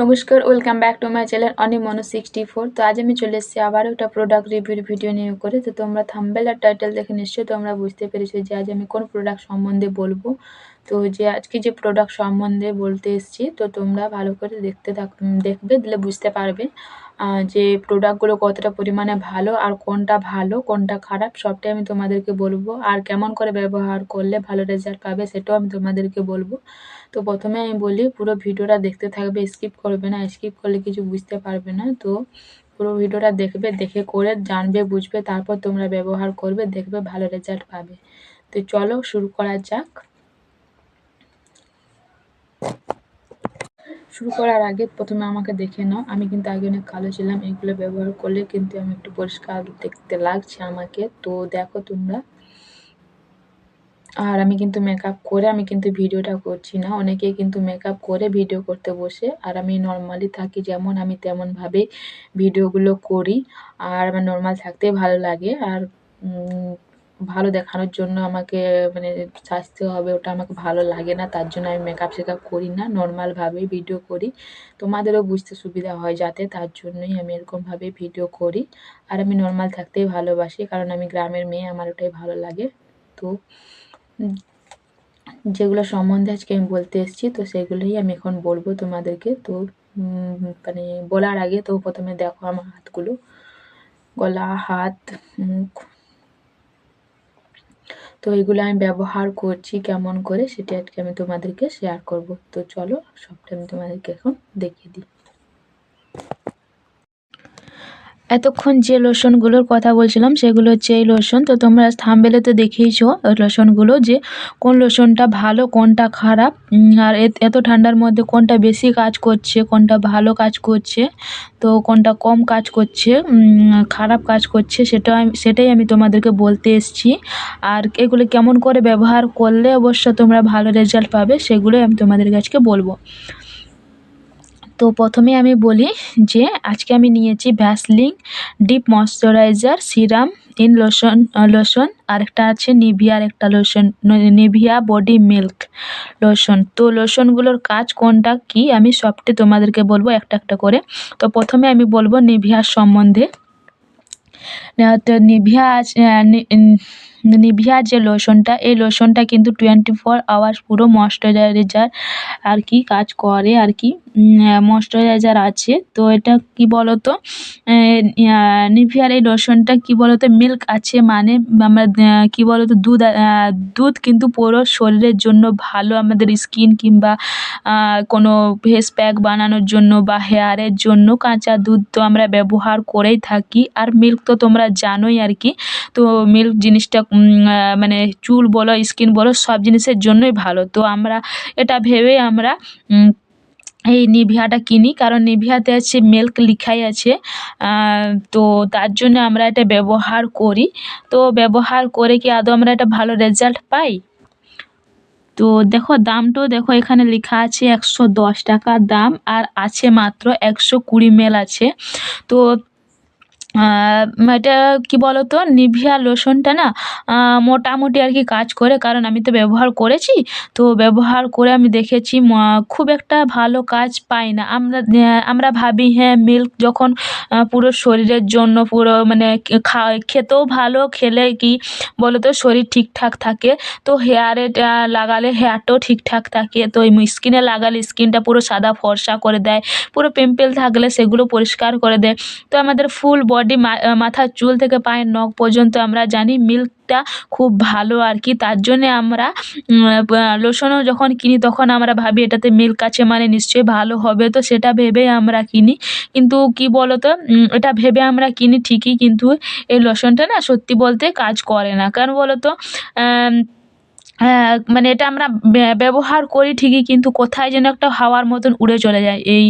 নমস্কার welcome back to my channel অনিমনো sixty four তো আজ আমি চলে এসেছি আবার একটা প্রোডাক্ট রিভিউর ভিডিও নিয়ে করে। তো তোমরা থাম্বেল আর টাইটেল দেখে নিশ্চয়ই তোমরা বুঝতে পেরেছ যে আজ আমি কোন প্রোডাক্ট সম্বন্ধে বলব। তো যে আজকে যে প্রোডাক্ট সম্বন্ধে বলতে এসেছি, তো তোমরা ভালো করে দেখতে থাক দেখবে, দিলে বুঝতে পারবে। যে প্রোডাক্টগুলো কতটা পরিমাণে ভালো আর কোনটা ভালো, কোনটা খারাপ, সবটাই আমি তোমাদেরকে বলব। আর কেমন করে ব্যবহার করলে ভালো রেজাল্ট পাবে সেটাও আমি তোমাদেরকে বলব। তো প্রথমে আমি বলি, পুরো ভিডিওটা দেখতে থাকবে স্কিপ করবে না স্কিপ করলে কিছু বুঝতে পারবে না। তো পুরো ভিডিওটা দেখবে, দেখে করে জানবে, বুঝবে, তারপর তোমরা ব্যবহার করবে, দেখবে ভালো রেজাল্ট পাবে। তো চলো শুরু করা যাক। শুরু করার আগে প্রথমে আমাকে দেখে নাও। আমি কিন্তু আগে অনেক কালো ছিলাম, এগুলো ব্যবহার করলে কিন্তু আমি একটু পরিষ্কার দেখতে লাগছে আমাকে। তো দেখো তোমরা। আর আমি কিন্তু মেকআপ করে, আমি কিন্তু ভিডিওটা করছি না। অনেকেই কিন্তু মেকআপ করে ভিডিও করতে বসে। আর আমি নর্মালি থাকি যেমন, আমি তেমনভাবেই ভিডিওগুলো করি। আর আমার নর্মাল থাকতেই ভালো লাগে। আর ভালো দেখানোর জন্য আমাকে মানে সাজতে হবে, ওটা আমাকে ভালো লাগে না, তার জন্য আমি মেকআপ শেকআপ করি না নর্মালভাবেই ভিডিও করি। তোমাদেরও বুঝতে সুবিধা হয় যাতে, তার জন্যই আমি এরকমভাবে ভিডিও করি। আর আমি নর্মাল থাকতেই ভালোবাসি, কারণ আমি গ্রামের মেয়ে, আমার ওটাই ভালো লাগে। তো যেগুলো সম্বন্ধে আজকে আমি বলতে এসেছি, তো সেগুলোই আমি এখন বলব তোমাদেরকে। তো মানে বলার আগে তো প্রথমে দেখো আমার হাতগুলো। গলা, হাত, মুখ তো এগুলো আমি ব্যবহার করছি কেমন করে সেটা আজকে আমি তোমাদেরকে শেয়ার করব। তো চলো সবটা আমি তোমাদেরকে এখন দেখিয়ে দিই। এতক্ষণ যে লোশনগুলোর কথা বলছিলাম, সেগুলো হচ্ছে এই লোশন। তো তোমরা থামবেলে তো দেখেইছো লোশনগুলো যে কোন লোশনটা ভালো, কোনটা খারাপ আর এত ঠান্ডার মধ্যে কোনটা বেশি কাজ করছে, কোনটা ভালো কাজ করছে, তো কোনটা কম কাজ করছে খারাপ কাজ করছে, সেটা সেটাই আমি তোমাদেরকে বলতে এসছি। আর এগুলো কেমন করে ব্যবহার করলে অবশ্য তোমরা ভালো রেজাল্ট পাবে, সেগুলোই আমি তোমাদের কাছকে বলব। তো প্রথমে আমি বলি যে আজকে আমি নিয়েছি Vaseline deep moisturiser serum in lotion lotion আরেকটা আছে নিভিয়ার একটা lotion Nivea body milk lotion তো লোশনগুলোর কাজ কোনটা, কি, আমি সবটি তোমাদেরকে বলব একটা একটা করে। তো প্রথমে আমি বলব নিভিয়ার সম্বন্ধে। তো নিভিয়া আছে নিভিয়া যে লোশনটা এই লোশনটা কিন্তু টোয়েন্টি ফোর আওয়ার্স পুরো ময়শ্চারাইজার আর কি কাজ করে আর কি। ময়শ্চারাইজার আছে। তো এটা কি বলো তো নিভিয়ার এই লোশনটা কি বলো তো মিল্ক আছে মানে আমরা কী বলো তো দুধ দুধ কিন্তু পুরো শরীরের জন্য ভালো। আমাদের স্কিন কিংবা কোনো ফেস প্যাক বানানোর জন্য বা হেয়ারের জন্য কাঁচা দুধ তো আমরা ব্যবহার করেই থাকি। আর মিল্ক তো তোমরা জানোই আর কি। তো মিল্ক জিনিসটা মানে চুল বলো, স্কিন বলো, সব জিনিসের জন্যই ভালো। তো আমরা, এটা ভেবেই আমরা এই নিভিয়াটা কিনি, কারণ নিভিয়াতে আছে মিল্ক লিখাই আছে তো তার জন্য আমরা এটা ব্যবহার করি। তো ব্যবহার করে কি আদৌ আমরা এটা ভালো রেজাল্ট পাই? তো দেখো দামটাও দেখো এখানে লেখা আছে একশো দশ টাকা দাম, আর আছে মাত্র একশো কুড়ি মেল আছে। তো এটা কী বলো তো নিভিয়া লোশনটা না মোটামুটি আর কি কাজ করে, কারণ আমি তো ব্যবহার করেছি, তো ব্যবহার করে আমি দেখেছি খুব একটা ভালো কাজ পাই না। আমরা আমরা ভাবি হ্যাঁ মিল্ক যখন পুরো শরীরের জন্য পুরো মানে খেতেও ভালো, খেলে কি বলো তো শরীর ঠিকঠাক থাকে, তো হেয়ারে লাগালে হেয়ারটাও ঠিকঠাক থাকে, তো স্কিনে লাগালে স্কিনটা পুরো সাদা ফর্সা করে দেয়, পুরো পিম্পল থাকলে সেগুলো পরিষ্কার করে দেয়, তো আমাদের ফুল বডি মাথার চুল থেকে পায়ের নখ পর্যন্ত আমরা জানি মিল্কটা খুব ভালো আর কি। তার জন্যে আমরা লোশনও যখন কিনি তখন আমরা ভাবি এটাতে মিল্ক আছে মানে নিশ্চয়ই ভালো হবে। তো সেটা ভেবেই আমরা কিনি। কিন্তু কি বলো তো এটা ভেবে আমরা কিনি ঠিকই কিন্তু এই লোশনটা না সত্যি বলতে কাজ করে না। কারণ বলো তো হ্যাঁ মানে এটা আমরা ব্যবহার করি ঠিকই কিন্তু কোথায় যেন একটা হাওয়ার মতন উড়ে চলে যায় এই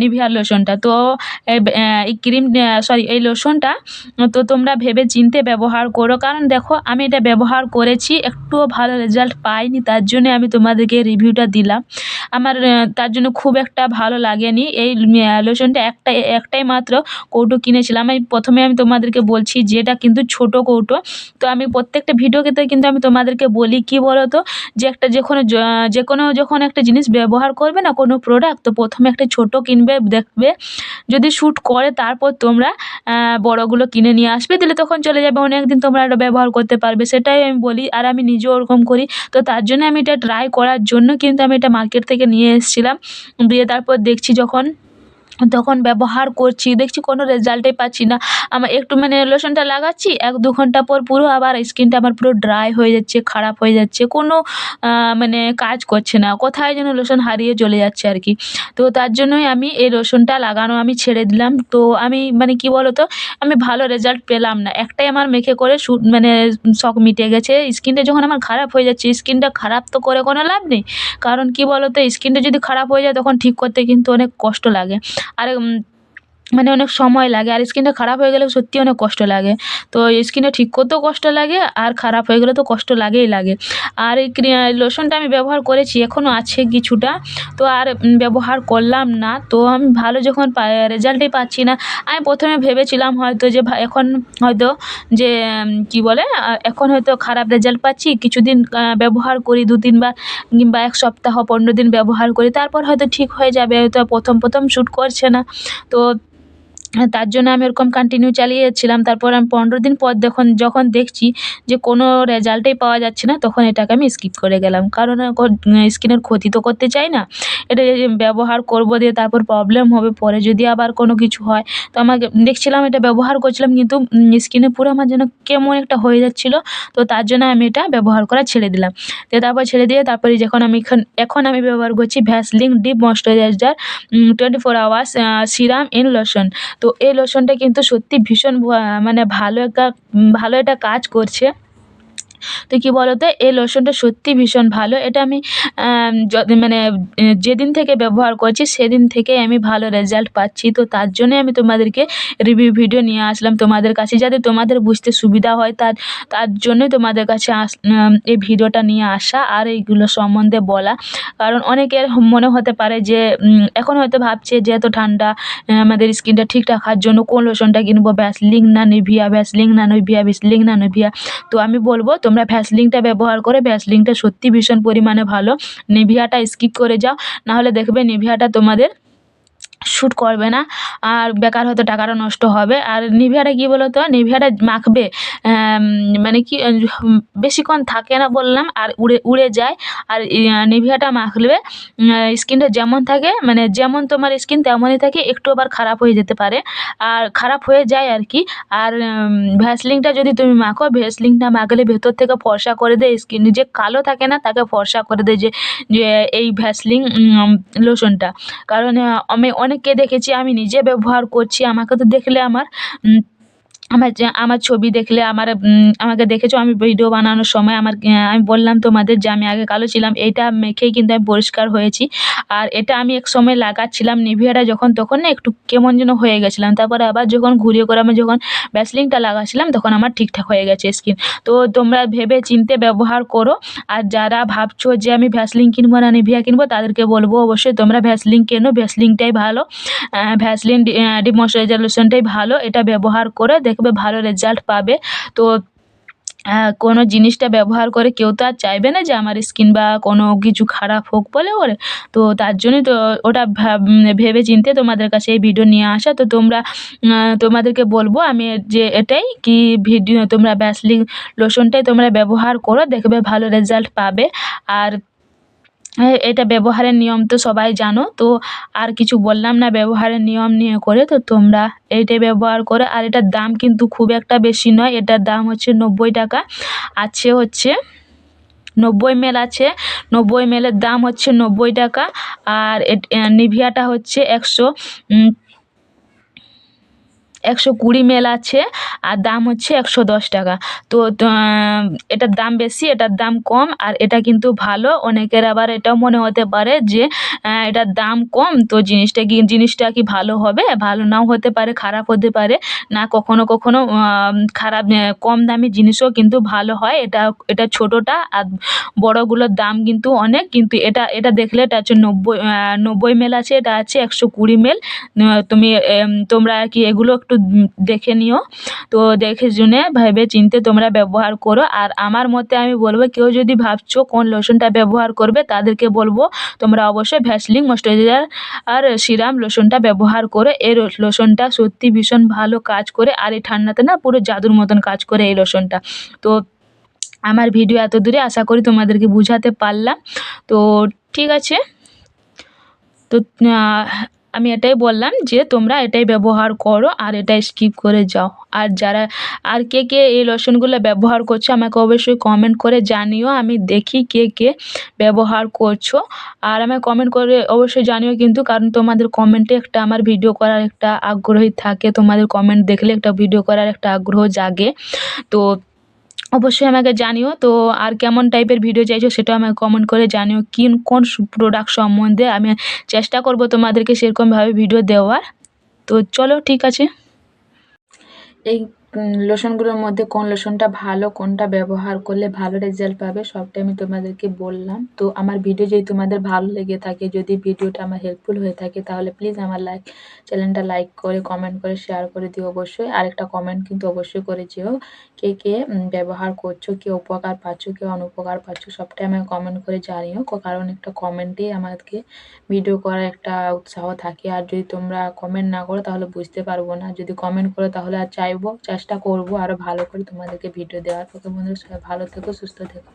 নিভিয়ার লোশনটা। তো এই ক্রিম সরি এই লোশনটা, তো তোমরা ভেবে চিনতে ব্যবহার করো। কারণ দেখো, আমি এটা ব্যবহার করেছি, একটুও ভালো রেজাল্ট পাইনি, তার জন্যে আমি তোমাদেরকে রিভিউটা দিলাম। আমার তার জন্য খুব একটা ভালো লাগেনি। এই লোশনটা একটাই একটাই মাত্র কৌটো কিনেছিলাম। আমি প্রথমে আমি তোমাদেরকে বলছি, যেটা কিন্তু ছোটো কৌটো। তো আমি প্রত্যেকটা ভিডিওতে কিন্তু আমি তোমাদেরকে বলি বলি, কী বলো তো যে একটা যে কোনো যে কোনো যখন একটা জিনিস ব্যবহার করবে না কোনো প্রোডাক্ট তো প্রথমে একটা ছোটো কিনবে, দেখবে, যদি শ্যুট করে, তারপর তোমরা বড়গুলো কিনে নিয়ে আসবে, দিলে তখন চলে যাবে অনেক দিন তোমরা এটা ব্যবহার করতে পারবে, সেটাই আমি বলি, আর আমি নিজেও ওরকম করি, তো তার জন্য আমি এটা ট্রাই করার জন্য কিন্তু আমি এটা মার্কেট থেকে নিয়ে এসেছিলাম, দিয়ে তারপর দেখছি যখন তখন ব্যবহার করছি, দেখছি কোনো রেজাল্টই পাচ্ছি না। আমার একটু মানে লোশনটা লাগাচ্ছি, এক দু ঘণ্টা পর পুরো আবার স্কিনটা আমার পুরো ড্রাই হয়ে যাচ্ছে, খারাপ হয়ে যাচ্ছে, কোনো মানে কাজ করছে না। কোথায় যেন লোশন হারিয়ে চলে যাচ্ছে আর কি। তো তার জন্যই আমি এই লোশনটা লাগানো আমি ছেড়ে দিলাম। তো আমি মানে কী বলো তো আমি ভালো রেজাল্ট পেলাম না। একটাই আমার মেখে করে মানে শখ মিটে গেছে। স্কিনটা যখন আমার খারাপ হয়ে যাচ্ছে, স্কিনটা খারাপ তো করে কোনো লাভ নেই। কারণ কী বলো তো স্কিনটা যদি খারাপ হয়ে যায়, তখন ঠিক করতে কিন্তু অনেক কষ্ট লাগে। আর মানে অনেক সময় লাগে, আর স্কিনটা খারাপ হয়ে গেলে সত্যি অনেক কষ্ট লাগে। তো স্কিনটা ঠিক করতেও কষ্ট লাগে, আর খারাপ হয়ে গেলে তো কষ্ট লাগেই লাগে। আর এই লোশনটা আমি ব্যবহার করেছি এখনও আছে কিছুটা। তো আর ব্যবহার করলাম না। তো আমি ভালো যখন রেজাল্টই পাচ্ছি না, আমি প্রথমে ভেবেছিলাম হয়তো যে এখন হয়তো যে কী বলে এখন হয়তো খারাপ রেজাল্ট পাচ্ছি, কিছুদিন ব্যবহার করি, দু তিনবার কিংবা এক সপ্তাহ, পনেরো দিন ব্যবহার করি, তারপর হয়তো ঠিক হয়ে যাবে, হয়তো প্রথম প্রথম শ্যুট করছে না। তো তার জন্য আমি ওরকম কন্টিনিউ চালিয়ে যাচ্ছিলাম তারপর আমি পনেরো দিন পর যখন যখন দেখছি যে কোনো রেজাল্টই পাওয়া যাচ্ছে না, তখন এটাকে আমি স্কিপ করে গেলাম। কারণ স্কিনের ক্ষতি তো করতে চাই না। এটা ব্যবহার করব দিয়ে তারপর প্রবলেম হবে, পরে যদি আবার কোনো কিছু হয়, তো আমাকে দেখছিলাম এটা ব্যবহার করছিলাম, কিন্তু স্কিনে পুরো আমার যেন কেমন একটা হয়ে যাচ্ছিল, তো তার জন্য আমি এটা ব্যবহার করা ছেড়ে দিলাম। তো তারপর ছেড়ে দিয়ে তারপরে যখন আমি এখন আমি ব্যবহার করছি Vaseline deep moisturiser twenty four hours serum in lotion তো এই লোশনটা কিন্তু সত্যি ভীষণ মানে ভালো একটা ভালো একটা কাজ করছে। তো কী বলো তো এই লোশনটা সত্যি ভীষণ ভালো। এটা আমি মানে যেদিন থেকে ব্যবহার করছি, সেদিন থেকেই আমি ভালো রেজাল্ট পাচ্ছি। তো তার জন্যই আমি তোমাদেরকে রিভিউ ভিডিও নিয়ে আসলাম তোমাদের কাছে, যাতে তোমাদের বুঝতে সুবিধা হয়। তার তার জন্যই তোমাদের কাছে আস এই ভিডিওটা নিয়ে আসা আর এইগুলো সম্বন্ধে বলা। কারণ অনেকের মনে হতে পারে যে এখন হয়তো ভাবছে যে, এত ঠান্ডা আমাদের স্কিনটা ঠিক রাখার জন্য কোন লোশনটা কিনবো? ভ্যাসলিন না নিভিয়া ভ্যাসলিন না নিভিয়া ভ্যাসলিন না নিভিয়া। তো আমি বলব তোমরা ভ্যাসলিনটা ব্যবহার করে ভ্যাসলিনটা সত্যি ভীষণ পরিমাণে ভালো। নিভিয়াটা স্কিপ করে যাও, নাহলে দেখবে নিভিয়াটা তোমাদের শ্যুট করবে না। আর বেকার হয়তো টাকাটা নষ্ট হবে। আর নিভিয়াটা কী বলো তো নিভিয়াটা মাখবে মানে কি বেশিক্ষণ থাকে না বললাম, আর উড়ে উড়ে যায়। আর নিভিয়াটা মাখলে স্কিনটা যেমন থাকে মানে যেমন তোমার স্কিন তেমনই থাকে, একটু আবার খারাপ হয়ে যেতে পারে। আর খারাপ হয়ে যায় আর কি। আর ভ্যাসলিনটা যদি তুমি মাখো, ভ্যাসলিনটা মাখলে ভেতর থেকে ফর্সা করে দেয় স্কিন। যে কালো থাকে না, তাকে ফর্সা করে দেয় যে এই ভ্যাসলিন লোশনটা। কারণ আমি অনেককে দেখেছি আমি নিজে ব্যবহার করছি আমাকে তো দেখলে আমার আমার যে, আমার ছবি দেখলে আমার আমাকে দেখেছ, আমি ভিডিও বানানোর সময় আমার আমি বললাম তোমাদের যে আমি আগে কালো ছিলাম এইটা মেখেই কিন্তু আমি পরিষ্কার হয়েছি। আর এটা আমি এক সময় লাগাচ্ছিলাম নিভিয়াটা যখন, তখন না একটু কেমন যেন হয়ে গেছিলাম। তারপরে আবার যখন ঘুরিয়ে করে আমি যখন ভ্যাসলিনটা লাগাচ্ছিলাম, তখন আমার ঠিকঠাক হয়ে গেছে স্কিন তো তোমরা ভেবে চিনতে ব্যবহার করো। আর যারা ভাবছ যে আমি ভ্যাসলিন কিনবো না নিভিয়া কিনবো, তাদেরকে বলব অবশ্যই তোমরা ভ্যাসলিন কেনো। ভ্যাসলিনটাই ভালো ভ্যাসলিন ডি ময়শ্চারাইজার লোশনটাই ভালো। এটা ব্যবহার করে দেখবে ভালো রেজাল্ট পাবে। তো কোনো জিনিসটা ব্যবহার করে কেউ তো আর চাইবে না যে আমার স্কিন বা কোনো কিছু খারাপ হোক বলে ওরে। তো তার জন্যই তো ওটা ভেবে চিন্তে তোমাদের কাছে এই ভিডিও নিয়ে আসা। তো তোমরা তোমাদেরকে বলব আমি যে এটাই কি ভিডিও তোমরা ভ্যাসলিন লোশনটাই তোমরা ব্যবহার করো, দেখবে ভালো রেজাল্ট পাবে। আর এটা ব্যবহারের নিয়ম তো সবাই জানো, তো আর কিছু বললাম না, ব্যবহারের নিয়ম নিয়ে করে, তো তোমরা এইটাই ব্যবহার করে। আর এটার দাম কিন্তু খুব একটা বেশি নয়, এটার দাম হচ্ছে নব্বই টাকা, আছে হচ্ছে নব্বই মেল আছে, নব্বই মেলের দাম হচ্ছে নব্বই টাকা, আর নিভিয়াটা হচ্ছে একশো একশো কুড়ি মেল আছে, আর দাম হচ্ছে একশো দশ টাকা। তো এটার দাম বেশি, এটার দাম কম, আর এটা কিন্তু ভালো। অনেকের আবার এটাও মনে হতে পারে যে এটার দাম কম, তো জিনিসটা কি জিনিসটা কি ভালো হবে? ভালো নাও হতে পারে, খারাপ হতে পারে। না, কখনো কখনো খারাপ কম দামি জিনিসও কিন্তু ভালো হয়। এটা এটা ছোটোটা, আর বড়োগুলোর দাম কিন্তু অনেক। কিন্তু এটা এটা দেখলে এটা হচ্ছে নব্বই নব্বই মেল আছে, এটা আছে একশো কুড়ি মেল। তুমি তোমরা আর কি এগুলো একটু উম, দেখে নিও। তো দেখে শুনে ভেবে চিনতে তোমরা ব্যবহার করো। আর আমার মতে আমি বলব কেউ যদি ভাবছ কোন লোশনটা ব্যবহার করবে তাদেরকে বলব তোমরা অবশ্যই ভ্যাসলিন ময়েশ্চারাইজার আর সিরাম লোশনটা ব্যবহার করো। এই লোশনটা সত্যি ভীষণ ভালো কাজ করে। আর এই ঠান্ডাতে না পুরো জাদুর মতন কাজ করে এই লোশনটা। তো আমার ভিডিও এত দূরে আশা করি তোমাদেরকে বুঝাতে পারলাম। তো ঠিক আছে। তো আমি এটাই বললাম যে তোমরা এটাই ব্যবহার করো আর এটাই স্কিপ করে যাও। আর যারা, আর কে কে এই লোশনগুলো ব্যবহার করছ আমাকে অবশ্যই কমেন্ট করে জানিও, আমি দেখি কে কে ব্যবহার করছ। আর আমাকে কমেন্ট করে অবশ্যই জানিও কিন্তু, কারণ তোমাদের কমেন্টে একটা আমার ভিডিও করার একটা আগ্রহী থাকে। তোমাদের কমেন্ট দেখলে একটা ভিডিও করার একটা আগ্রহ জাগে। তো অবশ্যই আমাকে জানিও। তো আর কেমন টাইপের ভিডিও চাইছো সেটাও আমাকে কমেন্ট করে জানিও। কি কোন প্রোডাক্ট সম্বন্ধে আমি চেষ্টা করব তোমাদেরকে সেরকমভাবে ভিডিও দেওয়ার। তো চলো, ঠিক আছে। এই লোশনগুলোর মধ্যে কোন লোশনটা ভালো, কোনটা ব্যবহার করলে ভালো রেজাল্ট পাবে, সবটাই আমি তোমাদেরকে বললাম। তো আমার ভিডিও যদি তোমাদের ভালো লেগে থাকে, যদি ভিডিওটা আমার হেল্পফুল হয়ে থাকে, তাহলে প্লিজ আমার লাইক চ্যানেলটা লাইক করে কমেন্ট করে শেয়ার করে দিও অবশ্যই। আরেকটা কমেন্ট কিন্তু অবশ্যই করে যেও। কে কে ব্যবহার করছ, কে উপকার পাচ্ছ, কে অনুপকার পাচ্ছ, সবটাই আমাকে কমেন্ট করে জানিও। কারণ একটা কমেন্টেই আমাকে ভিডিও করার একটা উৎসাহ থাকে। আর যদি তোমরা কমেন্ট না করো, তাহলে বুঝতে পারব না। যদি কমেন্ট করো, তাহলে আর চাইব চেষ্টা করব আরও ভালো করে তোমাদেরকে ভিডিও দেওয়ার। ওকে বন্ধুরা সবাই ভালো থেকো, সুস্থ থেকো।